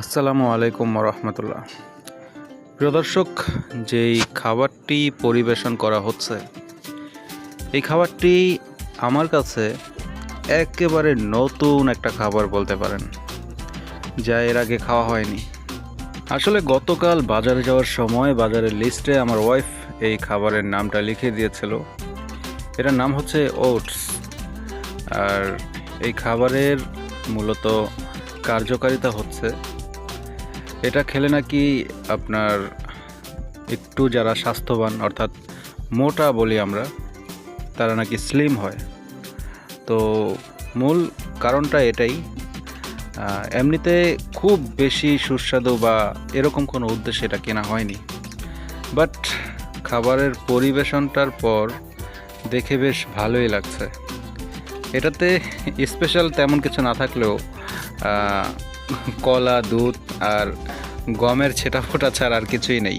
আসসালামু আলাইকুম রহমতুল্লাহ। প্রিয় দর্শক, যেই খাবারটি পরিবেশন করা হচ্ছে, এই খাবারটি আমার কাছে একেবারে নতুন একটা খাবার বলতে পারেন, যা এর আগে খাওয়া হয়নি। আসলে গতকাল বাজারে যাওয়ার সময় বাজারের লিস্টে আমার ওয়াইফ এই খাবারের নামটা লিখে দিয়েছিল। এটার নাম হচ্ছে ওটস। আর এই খাবারের মূলত কার্যকারিতা হচ্ছে এটা খেলে নাকি আপনার একটু যারা স্বাস্থ্যবান, অর্থাৎ মোটা বলি আমরা, তারা নাকি স্লিম হয়। তো মূল কারণটা এটাই। এমনিতে খুব বেশি সুস্বাদু বা এরকম কোনো উদ্দেশ্যে এটা কেনা হয়নি। বাট খাবারের পরিবেশনটার পর দেখে বেশ ভালোই লাগছে। এটাতে স্পেশাল তেমন কিছু না থাকলেও কলা দুধ আর গমের ছেটা ফোটা ছাড়া আর কিছুই নেই।